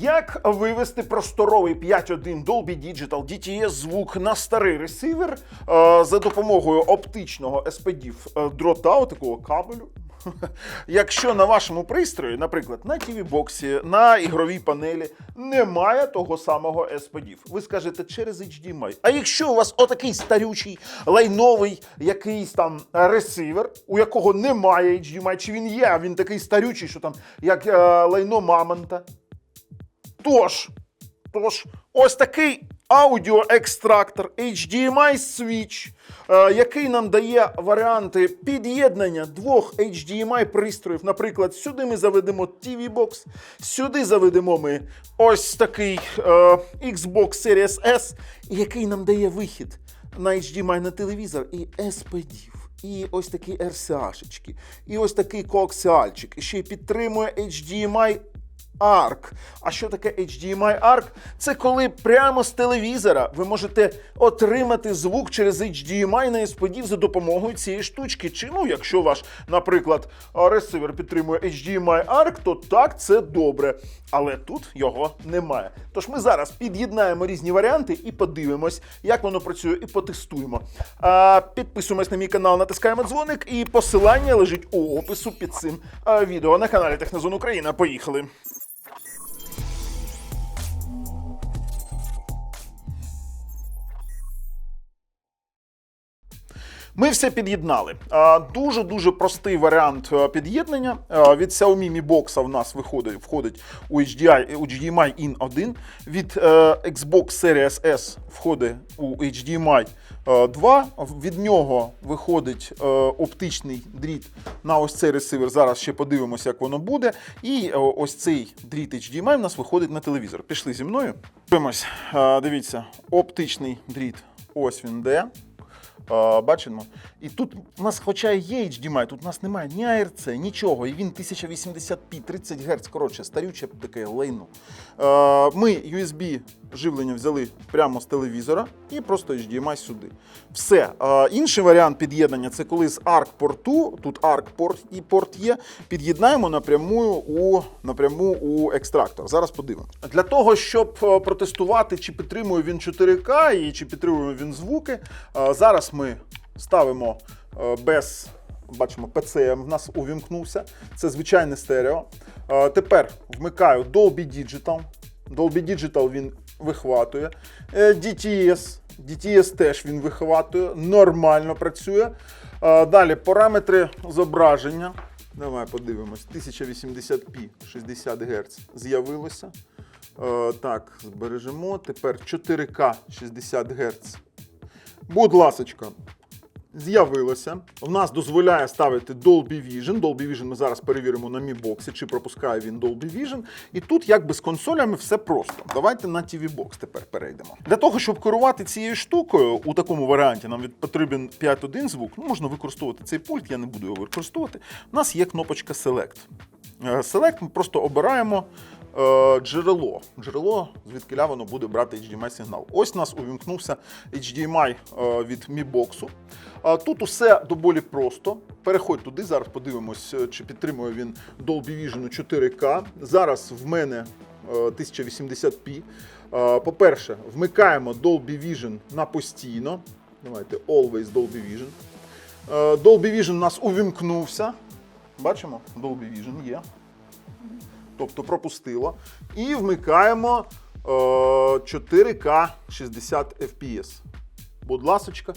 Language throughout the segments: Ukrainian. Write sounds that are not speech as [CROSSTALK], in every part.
Як вивести просторовий 5.1 Dolby Digital DTS звук на старий ресивер е, за допомогою оптичного SPDIF е, дрота, такого кабелю? [LAUGHS] Якщо на вашому пристрої, наприклад, на TV-боксі, на ігровій панелі, немає того самого SPDIF, ви скажете через HDMI. А якщо у вас отакий старючий лайновий якийсь там ресивер, у якого немає HDMI, чи він є, а він такий старючий, що там як е, лайно мамонта. Тож, тож, ось такий аудіоекстрактор HDMI Switch, е, який нам дає варіанти під'єднання двох HDMI пристроїв. Наприклад, сюди ми заведемо TV-Box, сюди заведемо ми ось такий е, Xbox Series S, який нам дає вихід на HDMI на телевізор і SPDIF. І ось такі RCA-шечки, і ось такий коаксіальчик, і ще й підтримує HDMI ARC. А що таке HDMI ARC? Це коли прямо з телевізора ви можете отримати звук через HDMI на за допомогою цієї штучки. Чи ну, якщо ваш, наприклад, ресивер підтримує HDMI ARC, то так це добре. Але тут його немає. Тож ми зараз під'єднаємо різні варіанти і подивимось, як воно працює, і потестуємо. А, підписуємось на мій канал, натискаємо дзвоник, і посилання лежить у опису під цим відео на каналі Технозон Україна. Поїхали. Ми все під'єднали. Дуже дуже простий варіант е, під'єднання. Е, Від Xiaomi Mi Box в нас виходить, входить у HDI, HDMI IN 1. Від е, Xbox Series S входить у HDMI 2. Від нього виходить е, оптичний дріт на ось цей ресивер. Зараз ще подивимося, як воно буде. І е, ось цей дріт HDMI в нас виходить на телевізор. Пішли зі мною. Дивимось, Е, дивіться, оптичний дріт. Ось він де. Е, Бачимо. І тут у нас, хоча є HDMI, тут у нас немає ні ARC, нічого. І він 1080p, 30 Гц, коротше, старюче таке лайно. Е, Ми USB живлення взяли прямо з телевізора і просто HDMI сюди. Все. Інший варіант під'єднання це коли з ARC порту, тут ARC порт і порт є, під'єднаємо напряму у, напряму у екстрактор. Зараз подивимося. Для того, щоб е, протестувати, чи підтримує він 4К і чи підтримує він звуки, е, зараз ми ставимо е, без. Бачимо, PCM в нас увімкнувся. Це звичайне стерео. Тепер вмикаю Dolby Digital. Dolby Digital він вихватує. Е, DTS. DTS теж він вихватує, нормально працює. Е, Далі параметри зображення. Давай подивимось. 1080p 60 Гц з'явилося. Е, Так, збережемо. Тепер 4К 60 Гц. Будь ласочка, з'явилося. В нас дозволяє ставити Dolby Vision. Dolby Vision ми зараз перевіримо на Mi Box, чи пропускає він Dolby Vision. І тут якби з консолями все просто. Давайте на TV Box тепер перейдемо. Для того, щоб керувати цією штукою у такому варіанті, нам потрібен 5.1 звук. Ну, можна використовувати цей пульт, я не буду його використовувати. У нас є кнопочка Select. Е, Select ми просто обираємо е, джерело. Джерело, звідки воно буде брати HDMI сигнал. Ось у нас увімкнувся HDMI е, від Mi Box. Е, Тут усе доволі просто. Переходь туди, зараз подивимось, е, чи підтримує він Dolby Vision 4K. Зараз в мене е, 1080p. Е, По-перше, вмикаємо Dolby Vision на постійно. Давайте Always Dolby Vision. Е, Dolby Vision у нас увімкнувся. Бачимо? Dolby Vision є. Тобто пропустило. І вмикаємо е, 4К 60 FPS. Будь ласочка.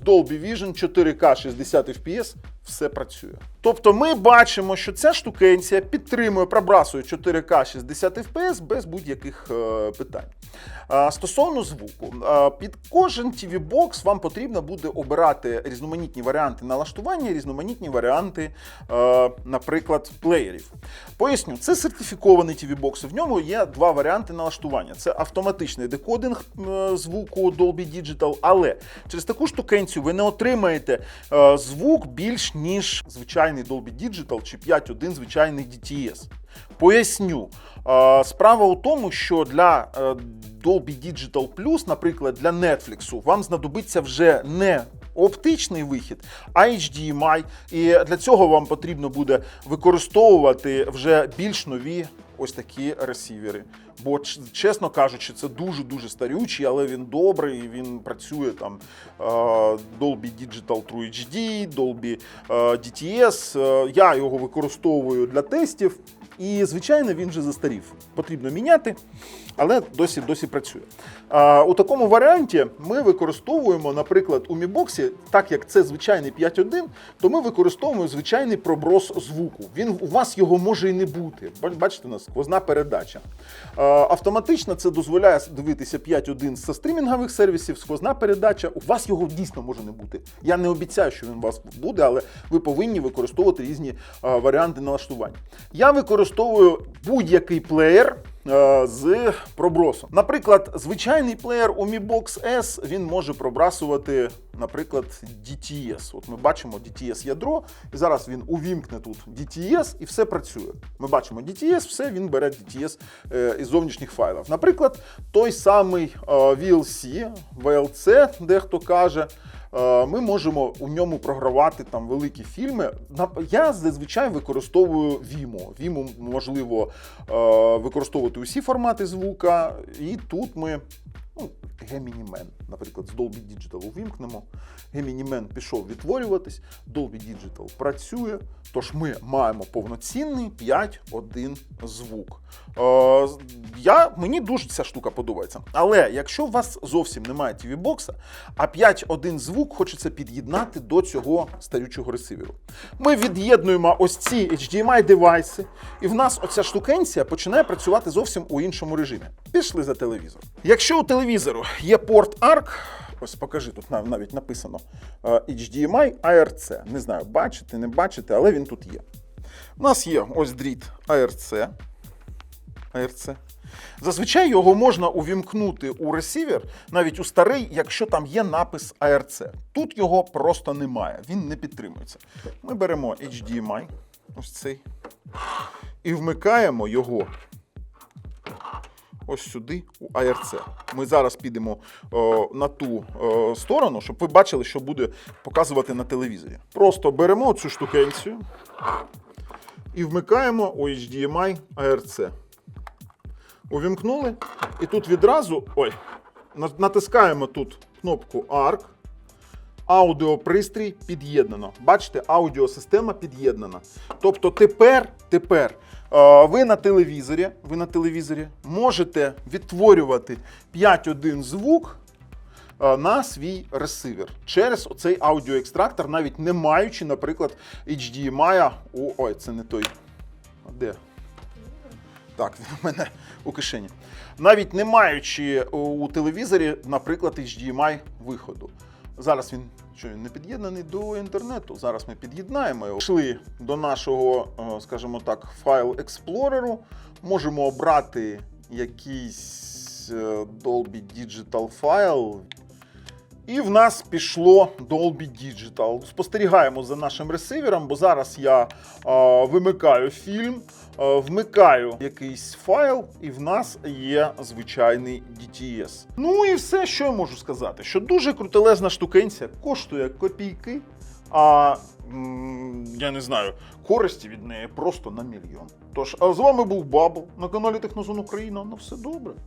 З Dolby Vision 4К 60 FPS все працює. Тобто ми бачимо, що ця штукенція підтримує, пробрасує 4К 60 FPS без будь-яких е, питань. Стосовно звуку, під кожен TV-бокс вам потрібно буде обирати різноманітні варіанти налаштування, різноманітні варіанти, наприклад, плеєрів. Поясню, це сертифікований TV-бокс. В ньому є два варіанти налаштування: це автоматичний декодинг звуку Dolby Digital, але через таку штукенцію ви не отримаєте звук більш ніж звичайний Dolby Digital чи 5.1 звичайний DTS. Поясню. Е, Справа у тому, що для е, Dolby Digital Plus, наприклад, для Netflix, вам знадобиться вже не оптичний вихід, а HDMI. І для цього вам потрібно буде використовувати вже більш нові ось такі ресівери. Бо, чесно кажучи, це дуже-дуже старючий, але він добрий, він працює там е, Dolby Digital True HD, Dolby DTS. Я його використовую для тестів. І, звичайно, він вже застарів. Потрібно міняти, але досі досі працює. А, у такому варіанті ми використовуємо, наприклад, у Box, так як це звичайний 5.1, то ми використовуємо звичайний проброс звуку. Він у вас його може і не бути. Бачите, у нас сквозна передача. А, автоматично це дозволяє дивитися 5.1 з стрімінгових сервісів, сквозна передача. У вас його дійсно може не бути. Я не обіцяю, що він у вас буде, але ви повинні використовувати різні варіанти налаштування. Я використовую будь-який плеєр. е, З пробросом. Наприклад, звичайний плеєр у Mi Box S він може пробрасувати, наприклад, DTS. От ми бачимо DTS ядро, і зараз він увімкне тут DTS і все працює. Ми бачимо DTS, все він бере DTS е, із зовнішніх файлів. Наприклад, той самий е, VLC, VLC, дехто каже. Е, Ми можемо у ньому програвати там великі фільми. Я зазвичай використовую Vimo. Vimo можливо е, використовувати усі формати звука, і тут ми. Ну, Man, наприклад, з Dolby Digital увімкнемо. Man пішов відтворюватись, Dolby Digital працює. Тож ми маємо повноцінний 5.1 звук. Е, я, мені дуже ця штука подобається. Але якщо у вас зовсім немає TV бокса, а 5.1 звук хочеться під'єднати до цього старючого ресиверу. Ми від'єднуємо ось ці HDMI девайси, і в нас оця штукенція починає працювати зовсім у іншому режимі. Пішли за телевізор. Якщо у телевізору є порт ARC, ось покажи, тут навіть написано е, HDMI ARC. Не знаю, бачите, не бачите, але він тут є. У нас є ось дріт ARC. ARC. Зазвичай його можна увімкнути у ресівер, навіть у старий, якщо там є напис ARC. Тут його просто немає, він не підтримується. Ми беремо HDMI, ось цей, і вмикаємо його ось сюди у ARC. Ми зараз підемо о, на ту о, сторону, щоб ви бачили, що буде показувати на телевізорі. Просто беремо цю штукенцію і вмикаємо у HDMI ARC. Увімкнули, і тут відразу ой, натискаємо тут кнопку ARC. Аудіопристрій під'єднано. Бачите, аудіосистема під'єднана. Тобто тепер, тепер е, ви на телевізорі, ви на телевізорі можете відтворювати 5.1 звук е, на свій ресивер через оцей аудіоекстрактор, навіть не маючи, наприклад, HDMI. у- Ой, це не той. Де? Так, він у мене у кишені. Навіть не маючи у телевізорі, наприклад, HDMI виходу. Зараз він що він не під'єднаний до інтернету. Зараз ми під'єднаємо його. Пішли до нашого, е, скажімо так, файл експлореру. Можемо обрати якийсь е, Dolby Digital файл. І в нас пішло Dolby Digital. Спостерігаємо за нашим ресивером, бо зараз я е, вимикаю фільм, е, вмикаю якийсь файл, і в нас є звичайний DTS. Ну і все, що я можу сказати, що дуже крутелезна штукенція коштує копійки, а м, я не знаю, користі від неї просто на мільйон. Тож, а з вами був Бабл на каналі Технозон Україна. На все добре.